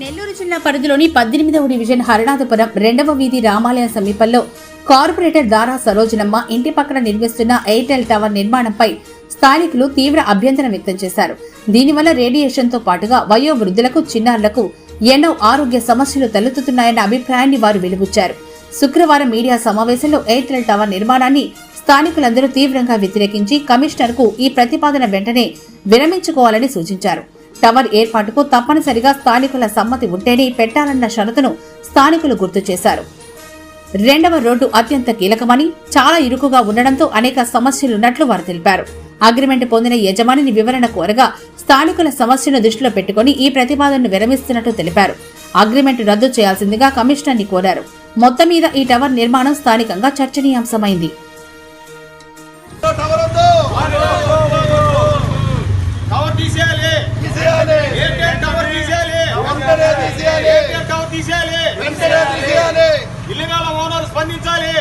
నెల్లూరు జిల్లా పరిధిలోని పద్దెనిమిదవ డివిజన్ హరనాథపురం రెండవ వీధి రామాలయం సమీపంలో కార్పొరేటర్ దారా సరోజనమ్మ ఇంటి పక్కన నిర్మిస్తున్న ఎయిర్టెల్ టవర్ నిర్మాణంపై స్థానికులు తీవ్ర అభ్యంతరం వ్యక్తం చేశారు. దీనివల్ల రేడియేషన్తో పాటుగా వయో వృద్ధులకు చిన్నారులకు ఎన్నో ఆరోగ్య సమస్యలు తలెత్తుతున్నాయన్న అభిప్రాయాన్ని వారు వెలుబుచ్చారు. శుక్రవారం మీడియా సమావేశంలో ఎయిర్టెల్ టవర్ నిర్మాణాన్ని స్థానికులందరూ తీవ్రంగా వ్యతిరేకించి కమిషనర్కు ఈ ప్రతిపాదన వెంటనే విరమించుకోవాలని సూచించారు. టవర్ ఏర్పాటుకు తప్పనిసరిగా స్థానికుల సమ్మతి ఉంటేనే పెట్టాలన్న షరతును స్థానికులు గుర్తు చేశారు. రెండవ రోడ్డు అత్యంత కీలకమని చాలా ఇరుకుగా ఉండడంతో అనేక సమస్యలున్నట్లు వారు తెలిపారు. అగ్రిమెంట్ పొందిన యజమానిని వివరణ కోరగా స్థానికుల సమస్యను దృష్టిలో పెట్టుకుని ఈ ప్రతిపాదనను విరమిస్తున్నట్లు తెలిపారు. అగ్రిమెంట్ రద్దు చేయాల్సిందిగా కమిషనర్ని కోరారు. మొత్తం మీద ఈ టవర్ నిర్మాణం స్థానికంగా చర్చనీయాంశమైంది. తీసేయాలి. వెంటనే తీసేయాలి. ఇల్లుగాల ఓనర్ స్పందించాలి.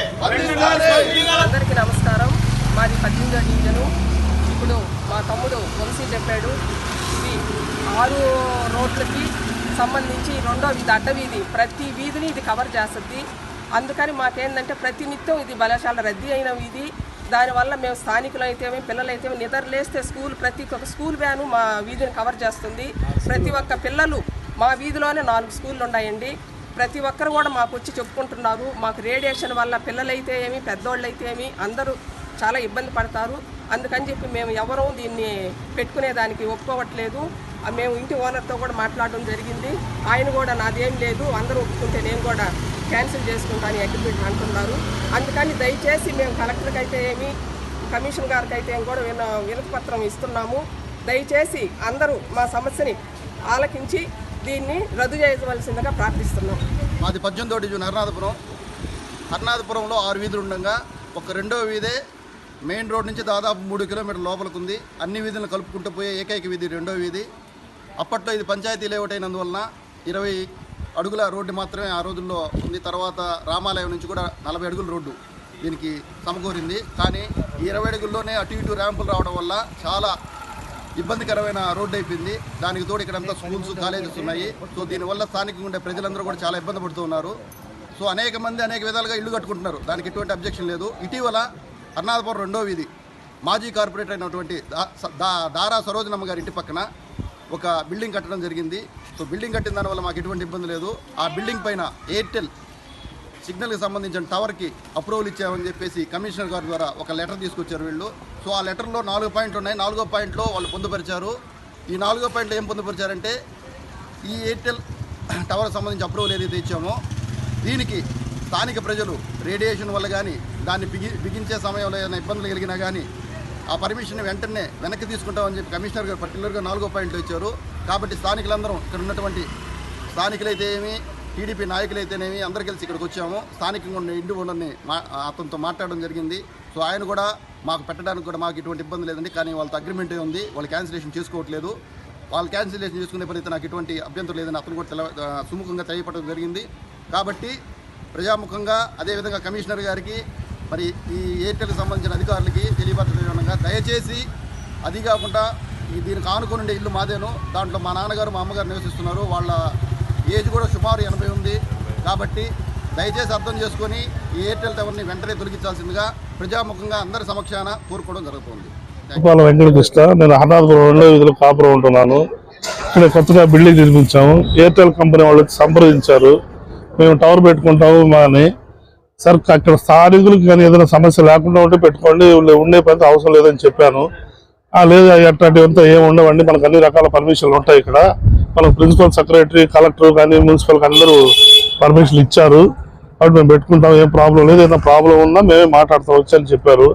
అందరికీ నమస్కారం. మాది పద్దెనిమిదో డివిజను. ఇప్పుడు మా తమ్ముడు వంశీ చెప్పాడు. ఇది ఆరు రోడ్లకి సంబంధించి రెండో వీధి అడ్డ వీధి. ప్రతి వీధిని ఇది కవర్ చేస్తుంది. అందుకని మాకేందంటే ప్రతినిత్యం ఇది బలశాల రద్దీ అయిన వీధి. దానివల్ల మేము స్థానికులు అయితేమి పిల్లలైతే నిద్ర లేస్తే స్కూల్ ప్రతి ఒక్క స్కూల్ వ్యాను మా వీధిని కవర్ చేస్తుంది. ప్రతి ఒక్క పిల్లలు మా వీధిలోనే నాలుగు స్కూళ్ళు ఉన్నాయండి. ప్రతి ఒక్కరు కూడా మాకు వచ్చి చెప్పుకుంటున్నారు. మాకు రేడియేషన్ వల్ల పిల్లలైతే ఏమి పెద్దోళ్ళు అయితే ఏమి అందరూ చాలా ఇబ్బంది పడతారు. అందుకని చెప్పి మేము ఎవరూ దీన్ని పెట్టుకునేదానికి ఒప్పుకోవట్లేదు. మేము ఇంటి ఓనర్తో కూడా మాట్లాడడం జరిగింది. ఆయన కూడా నాదేం లేదు అందరూ ఒప్పుకుంటే నేను కూడా క్యాన్సిల్ చేసుకుంటాను అగ్రిమెంట్ అంటున్నారు. అందుకని దయచేసి మేము కలెక్టర్కి అయితే ఏమి కమిషన్ గారికి అయితే ఏం కూడా విన వినతి పత్రం ఇస్తున్నాము. దయచేసి అందరూ మా సమస్యని ఆలకించి దీన్ని రద్దు చేయవలసిందిగా ప్రార్థిస్తున్నాం. మాది పద్దెనిమిదో డివిజన్ హరినాథపురం. హరినాథపురంలో ఆరు వీధులు ఉండగా ఒక రెండో వీధే మెయిన్ రోడ్ నుంచి దాదాపు మూడు కిలోమీటర్ల లోపలికి ఉంది అన్ని వీధులను కలుపుకుంటూ పోయే ఏకైక వీధి రెండో వీధి. అప్పట్లో ఇది పంచాయతీ లేఅవుట్ అయినందువలన ఇరవై అడుగుల రోడ్డు మాత్రమే ఆ రోజుల్లో ఉంది. తర్వాత రామాలయం నుంచి కూడా నలభై అడుగుల రోడ్డు దీనికి సమకూరింది. కానీ ఈ ఇరవై అడుగుల్లోనే అటు ఇటు ర్యాంపులు రావడం వల్ల చాలా ఇబ్బందికరమైన రోడ్డు అయిపోయింది. దానికి తోడు ఇక్కడంతా స్కూల్స్ కాలేజెస్ ఉన్నాయి. సో దీనివల్ల స్థానికంగా ఉండే ప్రజలందరూ కూడా చాలా ఇబ్బంది పడుతున్నారు సో అనేక మంది అనేక విధాలుగా ఇల్లు కట్టుకుంటున్నారు. దానికి ఎటువంటి అబ్జెక్షన్ లేదు. ఇటీవల అర్నాథపురం రెండో వీధి మాజీ కార్పొరేటర్ అయినటువంటి దా- దా- దారా సరోజనమ్మ గారి ఇంటి పక్కన ఒక బిల్డింగ్ కట్టడం జరిగింది. సో బిల్డింగ్ కట్టిన దానివల్ల మాకు ఎటువంటి ఇబ్బంది లేదు. ఆ బిల్డింగ్ పైన ఎయిర్టెల్ సిగ్నల్కి సంబంధించిన టవర్కి అప్రూవల్ ఇచ్చామని చెప్పేసి కమిషనర్ గారి ద్వారా ఒక లెటర్ తీసుకొచ్చారు వీళ్ళు. సో ఆ లెటర్లో నాలుగు పాయింట్లు ఉన్నాయి. నాలుగో పాయింట్లో వాళ్ళు పొందుపరిచారు. ఈ నాలుగో పాయింట్లో ఏం పొందుపరిచారంటే ఈ ఎయిర్టెల్ టవర్కి సంబంధించి అప్రూవల్ ఏదైతే ఇచ్చామో దీనికి స్థానిక ప్రజలు రేడియేషన్ వల్ల కానీ దాన్ని బిగి బిగించే సమయంలో ఏదైనా ఇబ్బందులు కలిగినా కానీ ఆ పర్మిషన్ వెంటనే వెనక్కి తీసుకుంటామని చెప్పి కమిషనర్ గారు పర్టికులర్గా నాలుగో పాయింట్లు ఇచ్చారు. కాబట్టి స్థానికులందరం ఇక్కడ ఉన్నటువంటి స్థానికులైతే ఏమి టీడీపీ నాయకులైతేనేమి అందరు కలిసి ఇక్కడికి వచ్చాము. స్థానికంగా ఉన్న ఇంటి ఉండని మా అతనితో మాట్లాడడం జరిగింది. సో ఆయన కూడా మాకు పెట్టడానికి కూడా మాకు ఎటువంటి ఇబ్బంది లేదండి. కానీ వాళ్ళతో అగ్రిమెంట్ ఉంది. వాళ్ళు క్యాన్సిలేషన్ చేసుకోవట్లేదు. వాళ్ళు క్యాన్సిలేషన్ చేసుకునే పని నాకు ఎటువంటి అభ్యంతరం లేదని అతను కూడా తెల సుముఖంగా తెలియపడడం జరిగింది. కాబట్టి ప్రజాముఖంగా అదేవిధంగా కమిషనర్ గారికి మరి ఈ ఎయిర్టెల్కి సంబంధించిన అధికారులకి తెలియపరచడంగా దయచేసి అది కాకుండా దీనికి ఆనుకుని ఉండే ఇల్లు మాదేను. దాంట్లో మా నాన్నగారు మా అమ్మగారు నివసిస్తున్నారు. వాళ్ళ ఏజ్ కూడా సుమారు ఎనభై ఉంది. కాబట్టి దయచేసి అర్థం చేసుకొని ఈ ఎయిర్టెల్ టవర్ని వెంటనే తొలగించాల్సిందిగా ప్రజాముఖంగా అందరి సమక్షాన కోరుకోవడం జరుగుతుంది. గోపాల వెంకటకృష్ణ నేను అనాథపురం రెండో విధులు కాపురం ఉంటున్నాను. ఇక్కడ కొత్తగా బిల్డింగ్ నిర్మించాము. ఎయిర్టెల్ కంపెనీ వాళ్ళు సంప్రదించారు. మేము టవర్ పెట్టుకుంటాము మా అని సార్ అక్కడ స్థానికులకు కానీ ఏదైనా సమస్య లేకుండా ఉంటే పెట్టుకోండి. ఉండే పని అవసరం లేదని చెప్పాను. లేదు అట్లాంటివంతా ఏమి ఉండవండి. మనకు అన్ని రకాల పర్మిషన్లు ఉంటాయి ఇక్కడ. మనకు ప్రిన్సిపల్ సెక్రటరీ కలెక్టర్ కానీ మున్సిపల్ అందరూ పర్మిషన్లు ఇచ్చారు. కాబట్టి మేము పెట్టుకుంటాం ఏం ప్రాబ్లం లేదు. ఏదైనా ప్రాబ్లం ఉన్నా మేమే మాట్లాడతాం వచ్చని చెప్పారు.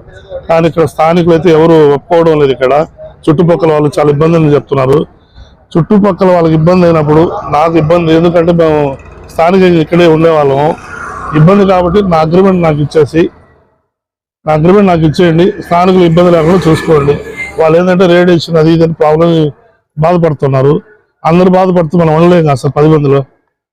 కానీ ఇక్కడ స్థానికులు అయితే ఎవరు ఒప్పుకోవడం లేదు ఇక్కడ. చుట్టుపక్కల వాళ్ళు చాలా ఇబ్బందులు చెప్తున్నారు. చుట్టుపక్కల వాళ్ళకి ఇబ్బంది అయినప్పుడు నాకు ఇబ్బంది ఎందుకంటే మేము స్థానికంగా ఇక్కడే ఉండేవాళ్ళము. ఇబ్బంది కాబట్టి నా అగ్రిమెంట్ నాకు ఇచ్చేసి నా అగ్రిమెంట్ నాకు ఇచ్చేయండి. స్థానికులు ఇబ్బంది లేకుండా చూసుకోండి. వాళ్ళు ఏంటంటే రేడియేషన్ అది ఇది ప్రాబ్లం బాధపడుతున్నారు. అందరూ బాధపడుతూ మనం ఉండలేం కదా సార్ పది మందిలో